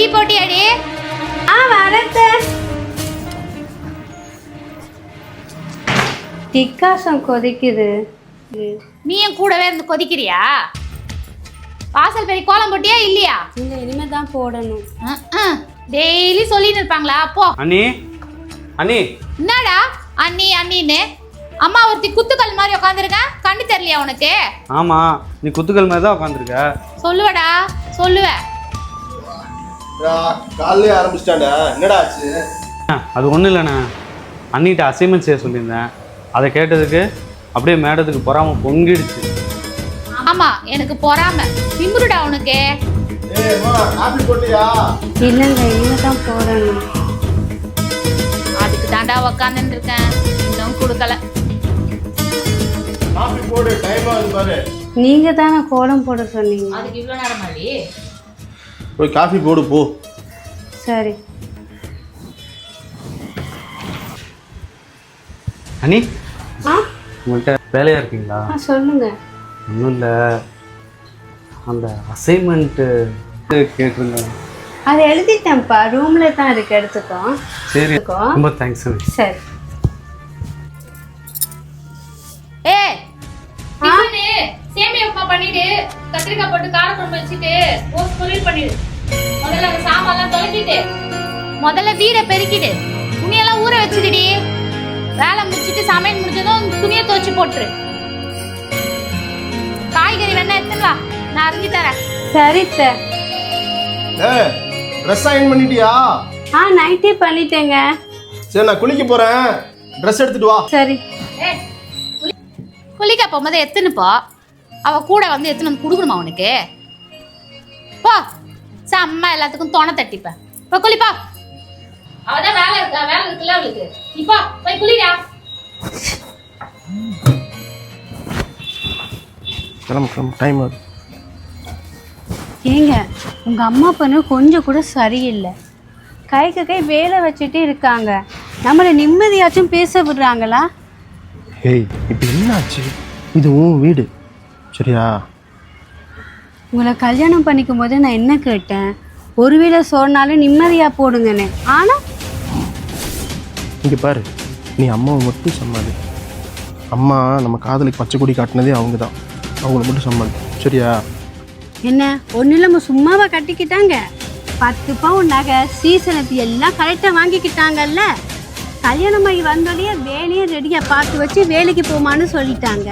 Tea போட்டியாடி? ஆ வரத்த டிக்காசம் கொதிக்குது. நீ என் கூடவே இருந்து கொதிக்கிறியா? வாசல் பெரிய கோலம் போட்டியா இல்லையா? இல்லை இனிமே தான் போடணும். டெய்லி சொல்லிட்டு இருப்பாங்களா? போ. அண்ணி அண்ணி. என்னடா? அண்ணி அண்ணின்னு. அம்மா ஒருத்தி குத்துக்கல் மாதிரி உட்காந்துருக்கேன் கண்ணு தெரியலையா உனக்கு? ஆமாம் நீ குத்துக்கள் மாதிரி தான் உட்காந்துருக்க சொல்லுவடா சொல்லுவ. காலையிலே ஆரம்பிச்சிட்டாண்டா என்னடா ஆச்சு? அது ஒன்றும் இல்லைண்ணே. அண்ணிகிட்ட அசைன்மெண்ட் செய்ய சொல்லியிருந்தேன். அதை கேட்டதுக்கு அப்படியே மேடத்துக்கு பொறாம பொங்கிடுச்சு. ஆமா எனக்கு பொறாம. திமிருடா உனக்கு. ஏய் அம்மா காபி போட்டியா? இல்லைங்க தான் போடணும். அதுக்கு தாண்டா உக்காந்துட்டு இருக்கேன் இன்னும் கொடுக்கல. காபி போடு டைம் ஆகுது பாரு. நீங்கள் தானே கோலம் போட சொன்னீங்க. அதுக்கு இவ்வளோ நேரம் ஆடி போய் காஃபி போடு போ. சரி. அண்ணி? ஆ? உங்கள்கிட்ட வேலையாக இருக்கீங்களா? ஆ சொல்லுங்க. ஒன்றும் இல்லை. அந்த அசைன்மெண்ட்டு கேட்டிருந்தேன். அதை எழுதிட்டேன்ப்பா. ரூமில் தான் இருக்கு. எடுத்துக்கோ. சரி? ரொம்ப தேங்க்ஸ் சரி. ஏ சேமியா உப்புமா பண்ணிட்டு கத்திரிக்காய் போட்டு கார குழம்பு வச்சுட்டு பொரியல் பண்ணிடு. முதல்ல அந்த சாமான்லாம் தொலைக்கிட்டு முதல்ல வீடை பெருக்கிடு துணியெல்லாம் ஊற வச்சுடுடி வேலை முடிச்சிட்டு சமையல் முடிஞ்சதும் துணியை துவைச்சு போட்டுரு. காய்கறி வேணா எடுத்துன்னு வா நான் அரிஞ்சு தரேன். சரி சார் ட்ரெஸ் அயன் பண்ணிட்டியா? ஆ நைட்டே பண்ணிட்டேங்க. சரி நான் குளிக்க போறேன். ட்ரெஸ் எடுத்துட்டு வா. சரி. ஏய், குளி- குளிக்க போகும்போது எத்துன்னு போ. அவ கூட வந்து எத்துன்னு வந்து கொடுக்கணுமா உனக்கு? போ. செம்ம எல்லாத்துக்கும் தொணை தட்டிப்பேன். இப்போ குளிப்பா அவதான் வேலை இருக்கா? வேலை இருக்குல்ல அவளுக்கு. நீ போ போய் குளிடா. கிளம்பு கிளம்பு டைம் ஆகுது. ஏங்க உங்கள் அம்மா பொண்ணு கொஞ்சம் கூட சரியில்லை. கைக்கு கை வேலை வச்சுட்டு இருக்காங்க. நம்மளை நிம்மதியாச்சும் பேச விடுறாங்களா? ஏய் இப்போ என்ன ஆச்சு இது உன் வீடு. சரியா? உங்களை கல்யாணம் பண்ணிக்கும் போது நான் என்ன கேட்டேன்? ஒரு வீடை சோறுனாலும் நிம்மதியாக போடுங்கன்னு. ஆனால் இங்கே பாரு நீ அம்மாவை மட்டும் சம்மாளி அம்மா நம்ம காதலுக்கு பச்சை கொடி காட்டினதே அவங்க தான் அவங்கள மட்டும் சம்மாளி சரியா? என்ன ஒன்றும் இல்லாமல் சும்மாவா கட்டிக்கிட்டாங்க? பத்து பவுன் நகை சீசனத்து எல்லாம் கரெக்டாக வாங்கிக்கிட்டாங்கல்ல? கல்யாணம் ஆகி வந்தோடனே வேலையும் ரெடியாக பார்த்து வச்சு வேலைக்கு போமான்னு சொல்லிட்டாங்க.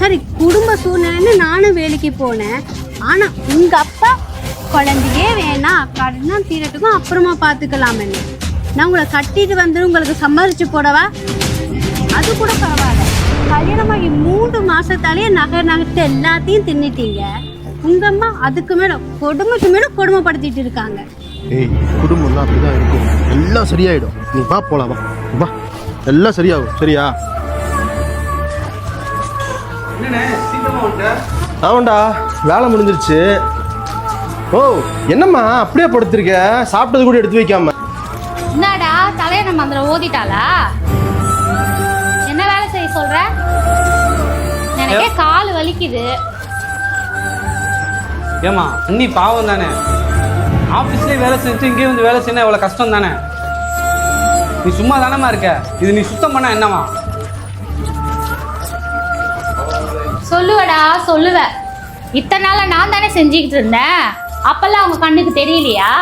சரி குடும்ப சூழ்நிலைன்னு நானும் வேலைக்கு போனேன். ஆனால் உங்கள் அப்பா குழந்தையே வேணாம் கடன் தீரட்டுக்கும் அப்புறமா பார்த்துக்கலாமென்னு நான் உங்களை கட்டிட்டு வந்து உங்களுக்கு சம்மதிச்சு போடவா? அது கூட பரவாயில்ல. கல்யாணமாகி மூன்று மாசத்தாலேயே நகை நகட்டு எல்லாத்தையும் தின்னுட்டீங்க. உங்க அம்மா அதுக்கு மேல கொடுமைக்கு மேல கொடுமைப்படுத்திட்டு இருக்காங்க. ஏய் குடும்பம்லாம் அப்படிதான் இருக்கும். எல்லாம் சரியாயிடும். நீ வா போலாம் வா. வா. எல்லாம் சரியாகும். சரியா? என்னண்ணே சீக்கிரமா வந்துட்ட? ஆமாண்டா வேலை முடிஞ்சிருச்சு. ஓ என்னம்மா அப்படியே படுத்திருக்க? சாப்பிட்டது கூட எடுத்து வைக்காம. என்னடா தலையண மந்திரம் ஓதிட்டாளா என்ன வேலை செய்ய சொல்ற? எனக்கே கால் வலிக்குது. ஏமா அண்ணி பாவம் தானே? ஆஃபீஸ்லேயே வேலை செஞ்சு இங்கேயே வந்து வேலை செய்யணும் எவ்வளோ கஷ்டம் தானே? நீ சும்மா தானேம்மா இருக்க? இது நீ சுத்தம் பண்ண என்னவா சொல்லுவடா சொல்லுவ. இத்தனை நாள நான் தானே செஞ்சுக்கிட்டு இருந்தேன். அப்பெல்லாம் அவங்க கண்ணுக்கு தெரியலையா?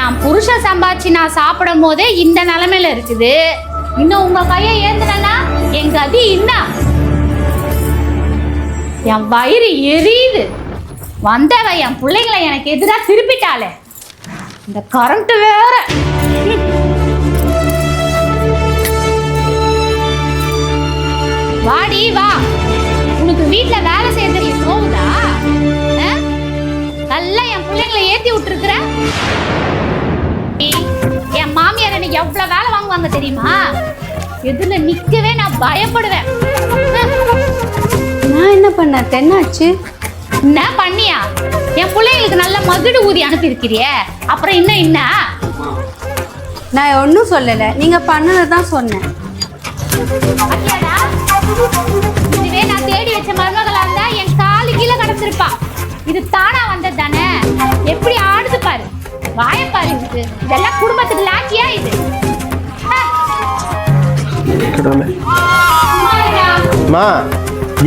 என் புருஷன் சம்பாதிச்சு நான் சாப்பிடும் போதே இந்த நிலமையில இருக்குது. இன்னும் உங்க கையை ஏந்துனா என் கதி என்ன? என் வயிறு எரியுது. வந்தவ என் பிள்ளைங்களை எனக்கு எதிராக திருப்பிட்டாளே. இந்த கரண்ட் வேற. வாடி வா. உனக்கு வீட்ல வேலை செய்யறதுக்கு போகுதா? நல்லா என் பிள்ளைங்களை ஏத்தி விட்டுருக்குற? என் மாமியார் எனக்கு எவ்வளவு வேலை வாங்குவாங்க தெரியுமா? எதுல நிக்கவே நான் பயப்படுவேன். நான் என்ன பண்ண தென்னாச்சு. என்ன பண்ணியா? என் பிள்ளைங்களுக்கு நல்ல மகுடு ஊதி அனுப்பியிருக்கிறியே. அப்புறம் இன்னும் என்ன? நான் ஒன்றும் சொல்லலை. நீங்க பண்ணதை தான் சொன்னேன்? இதுவே நான் தேடி வச்ச மருமகளா இருந்தா என் காலு கீழே கிடந்திருப்பா இது தானா வந்தது தானே எப்படி ஆடுது பாரு. வாய பாரு இதுக்கு இதெல்லாம் குடும்பத்துக்கு லாக்கியா இது?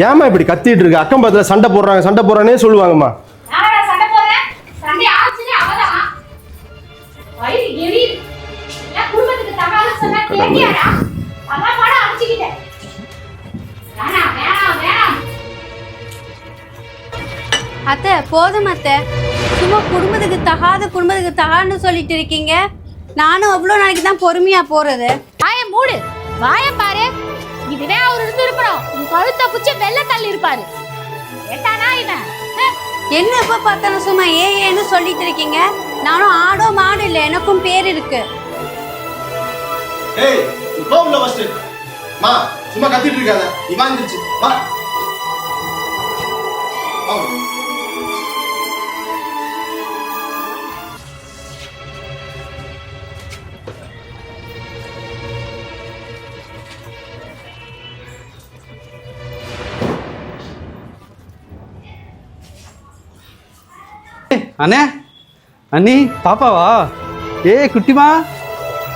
ஏம்மா இப்படி கத்திட்டு இருக்கு? அக்கம் பக்கத்தில் சண்டை போடுறாங்க சண்டை போடுறானே சொல்லுவாங்கம்மா. குடும்பத்துக்கு தகவல் சொன்னா அத்தை போதும் அத்தை. சும்மா குடும்பத்துக்கு தகாத குடும்பத்துக்கு தகான்னு சொல்லிட்டு இருக்கீங்க. நானும் அவ்வளோ நாளைக்கு தான் பொறுமையா போறது. வாய மூடு. வாய பாரு. இதுவே அவர் இருந்து இருக்கணும் உன் கழுத்தை குச்சி வெள்ள தள்ளி இருப்பாரு ஏட்டானா இவன் ஹ், என்ன எப்ப பார்த்தாலும் சும்மா ஏ ஏன்னு சொல்லிட்டு இருக்கீங்க? நானும் ஆடோ மாடு இல்லை. எனக்கும் பேர் இருக்கு. ஏய் நீ போ உள்ள ஃபர்ஸ்ட் மா சும்மா கத்திட்டு இருக்காத. நீ வாங்கிருச்சு வா அண்ணே அண்ணி பாப்பாவா? ஏய் குட்டிமா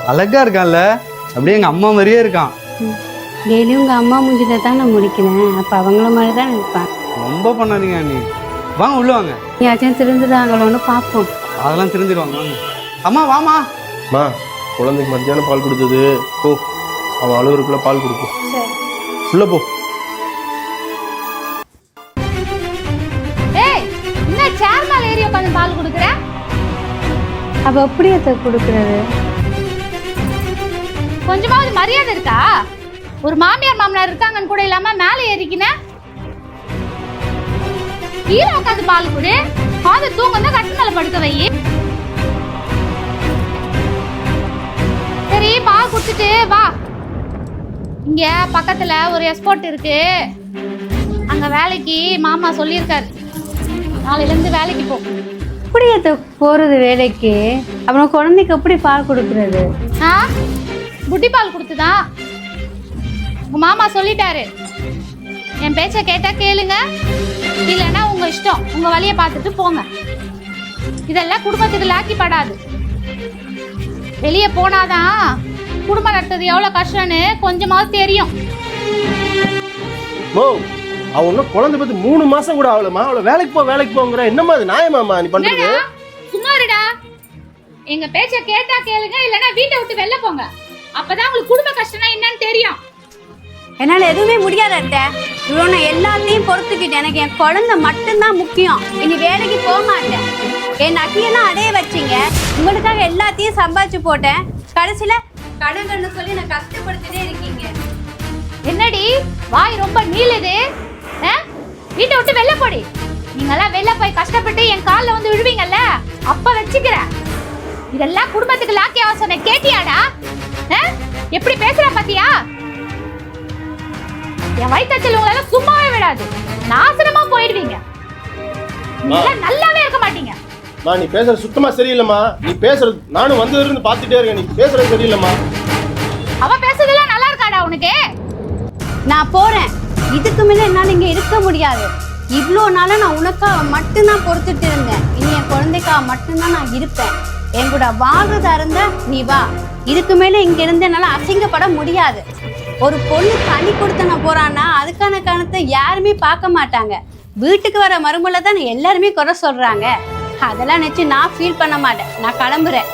அழகா இருக்கான்ல. அப்படியே எங்க அம்மா மாதிரியே இருக்கான். டெய்லியும் உங்க அம்மா மூஞ்சில தான் நான் முடிக்கிறேன். அப்ப அவங்கள மாதிரி தான் இருப்பேன். ரொம்ப பண்ணாதீங்க அண்ணி. வாங்க உள்ள வாங்க. யாச்சும் திருந்துதாங்களோன்னு பார்ப்போம் அதெல்லாம் தெரிஞ்சிருவாங்க வாங்க. அம்மா வாமா மா குழந்தைக்கு மத்தியானம் பால் கொடுத்தது. போ. அவன் அழுகுறதுக்குள்ள பால் கொடுக்கும். சரி. உள்ள போ. பால் அப்ப எப்படி அதை கொடுக்கறது? கொஞ்சமாவது மரியாதை இருக்கா? ஒரு மாமியார் மாமனார் இருக்காங்கன்னு கூட இல்லாம மேல ஏறிக்கின? கீழே உட்காந்து பால் குடு. காது தூங்க கட்டு மேல படுக்க வை. சரி பால் குடிச்சிட்டு வா. இங்க பக்கத்துல ஒரு எஸ்போர்ட் இருக்கு. அங்க வேலைக்கு மாமா சொல்லியிருக்காரு. நாளையிலேருந்து வேலைக்கு போ. எப்படி அதை போறது வேலைக்கு? அப்புறம் குழந்தைக்கு எப்படி பால் கொடுக்கறது? ஆ? புட்டி பால் கொடுத்துதான் உங்க மாமா சொல்லிட்டாரு. என் பேச்ச கேட்டா கேளுங்க. இல்லைன்னா உங்க இஷ்டம். உங்க வழியை பார்த்துட்டு போங்க. இதெல்லாம் குடும்பத்துக்கு லாக்கி படாது. வெளியே போனாதான் குடும்பம் நடத்துறது எவ்வளவு கஷ்டம்னு கொஞ்சமாவது தெரியும். இன்னும் குழந்தை பத்தி மூணு மாசம் கூட ஆகலமா அவளை வேலைக்கு போ வேலைக்கு போங்கிற. என்னம்மா அது நியாயமாம்மா நீ பண்றது? சும்மா இருடா. எங்க பேச்ச கேட்டா கேளுங்க இல்லைன்னா வீட்டை விட்டு வெளில போங்க. அப்பதான் உங்களுக்கு குடும்ப கஷ்டம்னா என்னன்னு தெரியும். என்னால எதுவுமே முடியாது அத்தை. இவ்வளோ நான் எல்லாத்தையும் பொறுத்துக்கிட்டேன் எனக்கு என் குழந்தை மட்டும்தான் முக்கியம். இனி வேலைக்கு போக மாட்டேன். என் நகையெல்லாம் அடைய வச்சீங்க. உங்களுக்காக எல்லாத்தையும் சம்பாதிச்சு போட்டேன். கடைசியில கடவுள்னு சொல்லி நான் கஷ்டப்படுத்திட்டே இருக்கீங்க. என்னடி? வாய் ரொம்ப நீளுது? வீட்டை விட்டு வெளில போடி. நீங்கெல்லாம் வெளில போய் கஷ்டப்பட்டு என் கால்ல வந்து விழுவீங்கல்ல? அப்ப வச்சுக்கிறேன் இதெல்லாம் குடும்பத்துக்கு லாக்கி அவசரம் கேட்டியாடா? எப்படி பேசுற பாத்தியா? என் வயிற்றுச்சல் உங்களால சும்மாவே விடாது நாசனமா போயிடுவீங்க. நல்லாவே இருக்க மாட்டீங்க. மா நீ பேசுறது சுத்தமா சரியில்லைம்மா. நீ பேசுறது நானும் வந்ததுன்னு பார்த்துட்டே இருக்கேன். நீ பேசுறது சரியில்லைம்மா. அவ பேசுறதெல்லாம் நல்லா இருக்காடா உனக்கு? நான் போறேன். இதுக்கு மேல என்னால இங்க இருக்க முடியாது. இவ்வளோ நாளாக நான் உனக்காக மட்டும்தான் பொறுத்துட்டு இருந்தேன். இனி என் குழந்தைக்காக மட்டும்தான் நான் இருப்பேன். என் கூட வாழ்றதா இருந்த நீ வா. இதுக்கு மேல இங்க இருந்து என்னால அசிங்கப்பட முடியாது. ஒரு பொண்ணு தனி கொடுத்து நான் போறான்னா அதுக்கான காரணத்தை யாருமே பார்க்க மாட்டாங்க. வீட்டுக்கு வர மறுமலை தான் எல்லாருமே குறை சொல்றாங்க. அதெல்லாம் நினைச்சு நான் ஃபீல் பண்ண மாட்டேன். நான் கிளம்புறேன்.